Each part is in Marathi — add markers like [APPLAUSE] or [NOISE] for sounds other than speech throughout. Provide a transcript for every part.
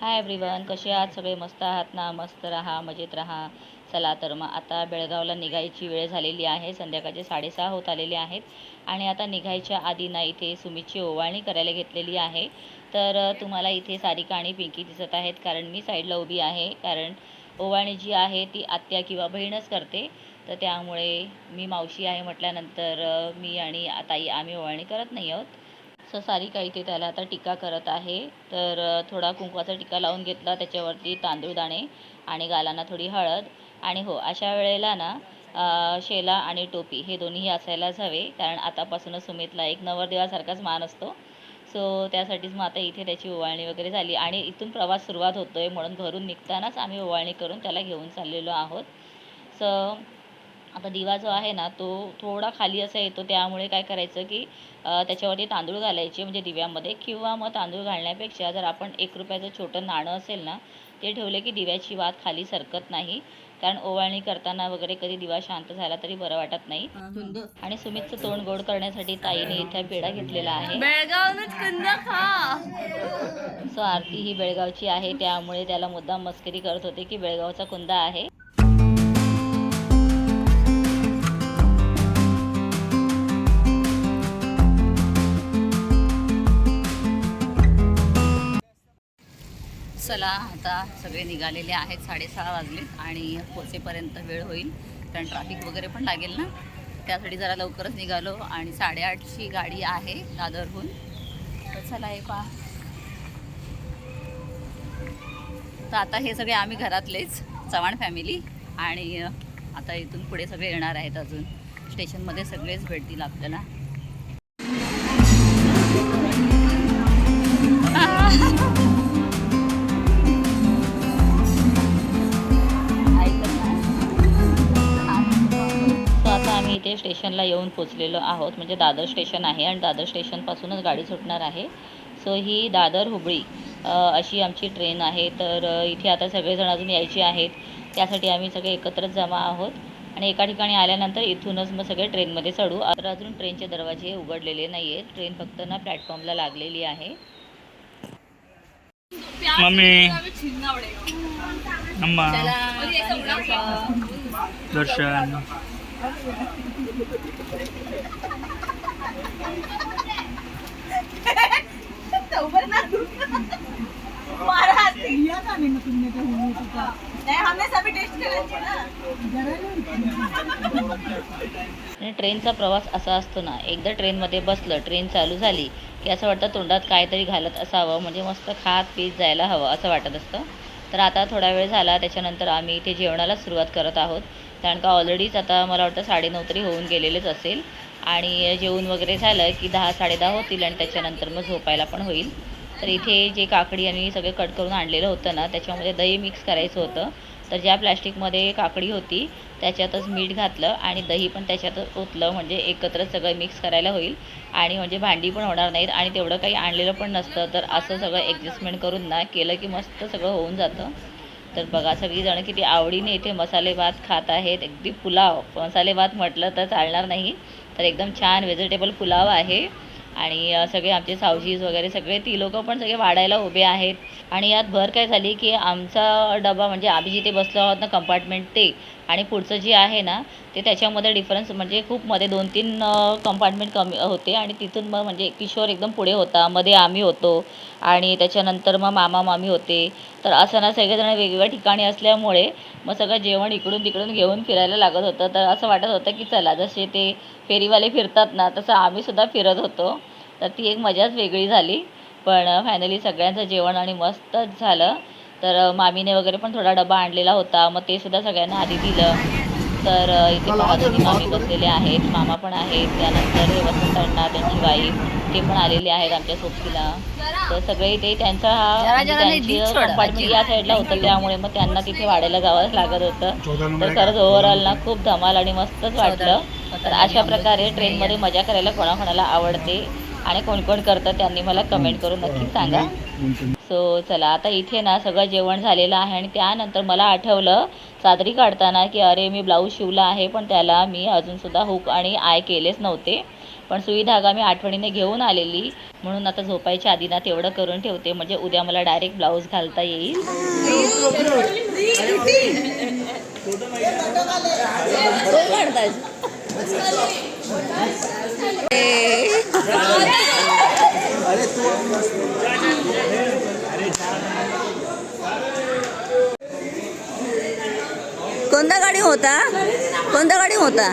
हाय एव्हरीवन कसे आहात सगळे? मस्त आहात ना? मस्त राहा मजेत राहा. चला तर मग आता बेळगावला निघायची वेळ झालेली आहे. संध्याकाळचे साडेसहा होत आलेले आहेत. आणि आता निघायच्या आधी ना इथे सुमितची ओवाळणी करायला घेतलेली आहे. तर तुम्हाला इथे सारिका आणि पिंकी दिसत आहेत कारण मी साईडला उभी आहे. कारण ओवाळणी जी आहे ती आत्या किंवा बहीणच करते. तर त्यामुळे मी मावशी आहे म्हटल्यानंतर मी आणि ताई आम्ही ओवाळणी करत नाही आहोत. सो सारिका इथे त्याला आता टीका करत आहे. तर थोडा कुंकवाचा टीका लावून घेतला त्याच्यावरती तांदूळ दाणे आणि गालांना थोडी हळद आणि हो अशा वेळेला ना शेला आणि टोपी हे दोन्हीही असायलाच हवे. कारण आतापासूनच सुमितला एक नवरदेवासारखाच मान असतो. सो त्यासाठीच मग आता इथे त्याची ओवाळणी वगैरे झाली. आणि इथून प्रवास सुरुवात होतो आहे म्हणून घरून निघतानाच आम्ही ओवाळणी करून त्याला घेऊन चाललेलो आहोत. सो आता दिवा जो आहे ना तो थोडा खाली असा येतो त्यामुळे काय करायचं की त्याच्यावरती तांदूळ घालायचे म्हणजे दिव्यामध्ये किंवा मग तांदूळ घालण्यापेक्षा जर आपण एक रुपयाचं छोटं नाणं असेल ना ते ठेवले की दिव्याची वात खाली सरकत नाही. कारण ओवाळणी करताना वगैरे कधी दिवा शांत झाला तरी बरं वाटत नाही. आणि सुमितचं तोंड गोड करण्यासाठी ताईने इथे पेढा घेतलेला आहे. सो आरती ही बेळगावची आहे त्यामुळे त्याला मुद्दाम मस्करी करत होते की बेळगावचा कुंदा आहे. चला आता सगळे निघालेले आहेत साडेसहा वाजले आणि पोचेपर्यंत वेळ होईल कारण ट्रॅफिक वगैरे पण लागेल ना? त्यासाठी जरा लवकरच निघालो आणि साडेआठची गाडी आहे दादरहून. तर चला हे पा तर आता हे सगळे आम्ही घरातलेच चव्हाण फॅमिली आणि आता इथून पुढे सगळे येणार आहेत अजून. स्टेशनमध्ये सगळेच भेटतील आपल्याला. इथे स्टेशनला येऊन पोचलेलो आहोत. म्हणजे दादर स्टेशन आहे आणि दादर स्टेशनपासूनच गाडी सुटणार आहे. सो ही दादर हुबळी अशी आमची ट्रेन आहे. तर इथे आता सगळेजण अजून यायचे आहेत. त्यासाठी आम्ही सगळे एकत्रच जमा आहोत. आणि एका ठिकाणी आल्यानंतर इथूनच मग सगळे ट्रेनमध्ये चढू. तर अजून ट्रेनचे दरवाजे उघडलेले नाही आहेत ट्रेन फक्त ना प्लॅटफॉर्मला लागलेली आहे. मम्मी. हमने सभी टेस्ट ना आणि ट्रेनचा प्रवास असा असतो ना एकदा ट्रेनमध्ये बसलं ट्रेन चालू झाली की असं वाटतं तोंडात काहीतरी घालत असावं म्हणजे मस्त खात पीत जायला हवं असं वाटत असतं? तर आता थोडा वेळ झाला त्याच्यानंतर आम्ही इथे जेवणाला सुरुवात करत आहोत. कारण का ऑलरेडीच आता मला वाटतं साडेनऊ तरी होऊन गेलेलेच असेल. आणि जेवण वगैरे झालं की दहा साडेदहा होतील आणि त्याच्यानंतर मग झोपायला पण होईल. तर इथे जे काकडी आम्ही सगळं कट करून आणलेलं होतं ना त्याच्यामध्ये दही मिक्स करायचं होतं. तर ज्या प्लॅस्टिकमध्ये काकडी होती त्याच्यातच मीठ घातलं आणि दही पण त्याच्यातच ओतलं. म्हणजे एकत्र सगळं मिक्स करायला होईल आणि म्हणजे भांडी पण होणार नाहीत आणि तेवढं काही आणलेलं पण नसतं. तर असं सगळं ॲडजस्टमेंट करून ना केलं की मस्त सगळं होऊन जातं. तर बघा सगळीजणं किती आवडीने इथे मसाले भात खात आहेत. अगदी पुलाव. मसाले भात म्हटलं तर चालणार नाही. तर एकदम छान व्हेजिटेबल पुलाव आहे. आणि सगळे आमचे सावजीज वगैरे सगळे ती लोक पण सगळे वाढायला उभे आहेत. आणि यात भर काय झाली की आमचा डबा म्हणजे आम्ही जिथे बसलो आहोत ना कंपार्टमेंट ते आणि पुढचं जे आहे ना ते त्याच्यामध्ये डिफरन्स म्हणजे खूप मध्ये दोन तीन कंपार्टमेंट कमी होते आणि तिथून मग म्हणजे किशोर एकदम पुढे होता मध्ये आम्ही होतो आणि त्याच्यानंतर मग मामा मामी होते. तर असं ना सगळेजण वेगवेगळ्या ठिकाणी असल्यामुळे मग सगळं जेवण इकडून तिकडून घेऊन फिरायला लागत होतं. तर असं वाटत होतं की चला जसे ते फेरीवाले फिरतात ना तसं आम्हीसुद्धा फिरत होतो. तर ती एक मजाच वेगळी झाली. पण फायनली सगळ्यांचं जेवण आणि मस्तच झालं. तर मामीने वगैरे पण थोडा डबा आणलेला होता. मग ते सुद्धा सगळ्यांना आधी दिलं. तर इथे पहा दोन्ही मामी बसलेले आहेत. मामा पण आहेत. त्यानंतर हे वसंत अण्णा त्यांची वाईफ ते पण आलेले आहेत आमच्या सोबतीला. तर सगळे ते त्यांचा हा जरा म्हणजे त्यांची कंपार्टमेंट या साईडला होतं. त्यामुळे मग त्यांना तिथे वाढायला जावंच लागत होतं. तर खरंच ओव्हरऑल ना खूप धमाल आणि मस्तच वाटलं. तर अशा प्रकारे ट्रेनमध्ये मजा करायला कोणाकोणाला आवडते. आणि कोण कोण करतं त्यांनी मला कमेंट करून नक्की सांगा. सो चला आता इथे ना सगळं जेवण झालेलं आहे आणि त्यानंतर मला आठवलं चादरी काढताना की अरे मी ब्लाऊज शिवला आहे पण त्याला मी अजूनसुद्धा हुक आणि आय केलेच नव्हते. पण सुई धागा मी आठवणीने घेऊन आलेली. म्हणून आता झोपायच्या आधी ना तेवढं करून ठेवते. म्हणजे उद्या मला डायरेक्ट ब्लाऊज घालता येईल. [LAUGHS] कोणता गाडी होता? कोणता गाडी होता?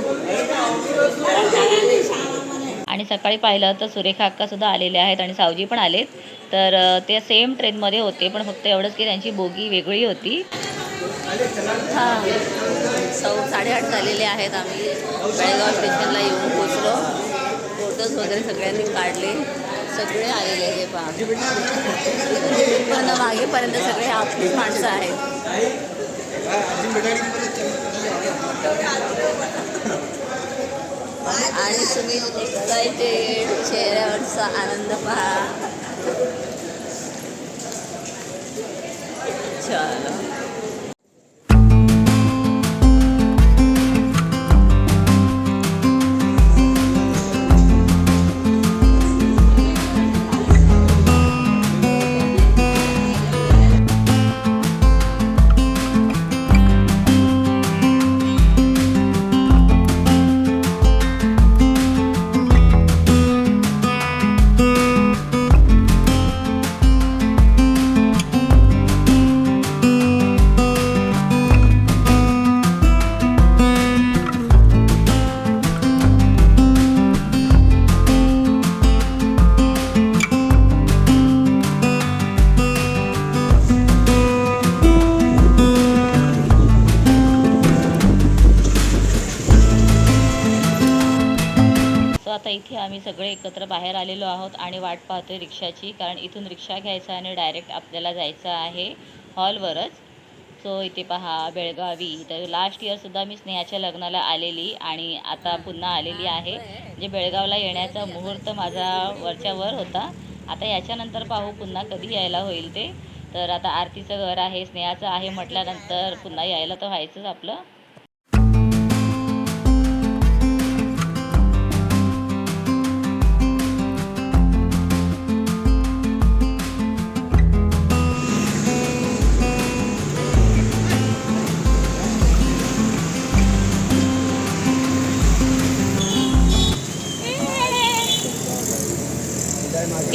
आणि सकाळी पाहिलं तर सुरेखा अक्का सुद्धा आलेले आहेत आणि सावजी पण आलेत. तर ते सेम ट्रेनमध्ये होते पण फक्त एवढंच की त्यांची बोगी वेगळी होती. हां. सौ साडेआठ झालेले आहेत आम्ही. बेळगाव स्टेशनला येऊन पोचलो फोटोज वगैरे सगळ्यांनी काढले. सगळे आलेले हे पहा. पण मागेपर्यंत सगळे आपलीच माणसं आहेत. आणि तुम्ही एक्सायटेड चेहऱ्यावरचा आनंद पहा. चला. इथे आम्ही सगळे एकत्र बाहेर आलेलो आहोत आणि वाट पाहतोय रिक्षाची कारण इथून रिक्षा घ्यायचा आणि डायरेक्ट आपल्याला जायचं आहे हॉलवरच. सो इथे पहा बेळगावी. तर लास्ट इयरसुद्धा मी स्नेहाच्या लग्नाला आलेली आणि आता पुन्हा आलेली आहे. जे बेळगावला येण्याचा मुहूर्त माझा वरच्यावर होता. आता याच्यानंतर पाहू पुन्हा कधी यायला होईल ते. तर आता आरतीचं घर आहे स्नेहाचं आहे म्हटल्यानंतर पुन्हा यायला तर व्हायचंच आपलं.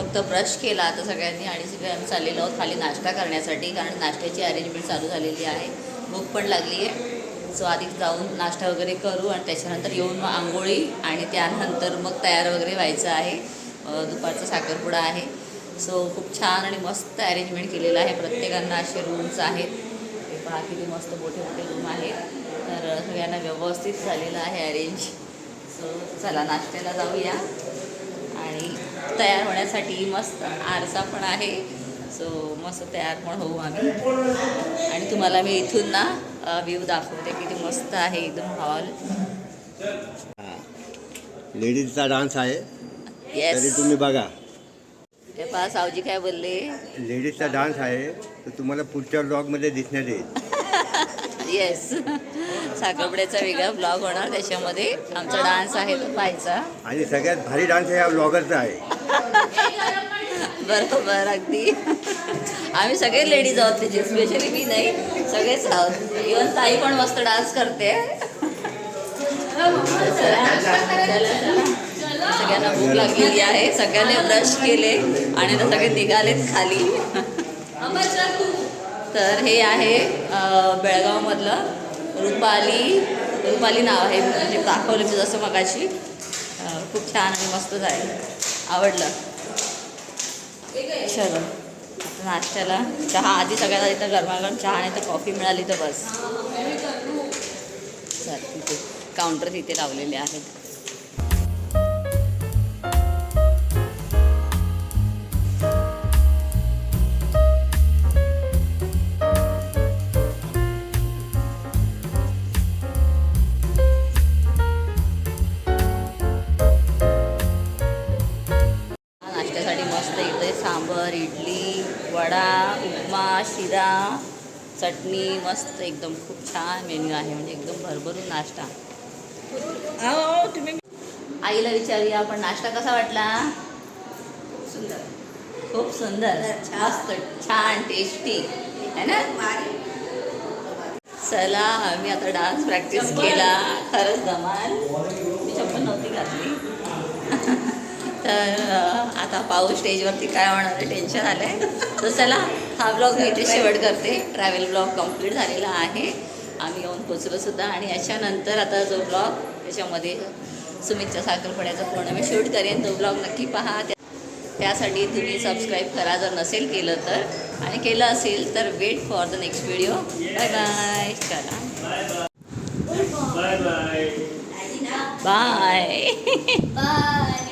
फक्त ब्रश केला आता सगळ्यांनी आणि सगळे आम्ही चाललेलो आहोत खाली नाश्ता करण्यासाठी कारण नाश्त्याची अरेंजमेंट चालू झालेली आहे. भूक पण लागली आहे सो आधी जाऊन नाश्ता वगैरे करू आणि त्याच्यानंतर येऊन मग आंघोळी आणि त्यानंतर मग तयार वगैरे व्हायचं आहे. दुपारचा साखरपुडा आहे. सो खूप छान आणि मस्त अरेंजमेंट केलेलं आहे. प्रत्येकांना असे रूम्स आहेत. हे पहा किती मस्त मोठे मोठे रूम आहेत. तर सगळ्यांना व्यवस्थित झालेलं आहे अरेंज सो चला नाश्त्याला जाऊया. तयार होण्यासाठी मस्त आरसा पण आहे. सो मस्त तयार पण होऊ आम्ही. आणि तुम्हाला मी इथून ना व्ह्यू दाखवते किती मस्त आहे एकदम हॉल लेडीजचा डान्स आहे. येस तुम्ही बघा. हे पहा सावजी काय बोलले? लेडीजचा डान्स आहे. तर तुम्हाला पुढच्या ब्लॉगमध्ये दिसण्यात येईल. येस साखरपुड्याचा वेगळा ब्लॉग होणार. त्याच्यामध्ये आमचा डान्स आहे तो पाहायचा. आणि सगळ्यात भारी डान्स या ब्लॉगरचा आहे. बरोबर अगदी. आम्ही सगळे लेडीज आहोत त्याचे स्पेशली मी नाही. सगळेच आहोत इवन ताई पण मस्त डान्स करते. सगळ्यांना भूक लागलेली आहे. सगळ्यांनी ब्रश केले आणि आता सगळे निघालेत खाली. तर हे आहे बेळगावमधलं रुपाली. रुपाली नाव आहे म्हणजे दाखवलं मी जसं मगाशी. खूप छान आणि मस्तच आहे आवडलं. चलो. आता नाश्त्याला चहा आधी सगळ्यात आधी तर गरमागरम चहा नाही तर कॉफी मिळाली तर बस. चल तिथे काउंटर तिथे लावलेले आहेत. मस्त एकदम खूप छान मेन्यू आहे म्हणजे एकदम भरभरून नाश्ता. आईला विचारूया आपण नाश्ता कसा वाटला? सुंदर. खूप सुंदर. मस्त छान टेस्टी है ना? चला आम्ही आता डान्स प्रॅक्टिस केला. खरंच धमाल मी चप्पल नव्हती घातली तर आता पाऊस स्टेजवरती काय होणार आहे टेन्शन आलं आहे तर चला हा ब्लॉग मी इथे शेवट करते. ट्रॅव्हल ब्लॉग कंप्लीट झालेला आहे. आम्ही येऊन पोचलो सुद्धा आणि याच्यानंतर आता जो ब्लॉग त्याच्यामध्ये सुमितच्या साखरपड्याचा पूर्ण मी शूट करेन. तो ब्लॉग नक्की पहा. त्या- त्यासाठी तुम्ही सबस्क्राईब करा जर नसेल केलं तर. आणि केलं असेल तर wait for the next video bye bye चला. Bye bye [LAUGHS]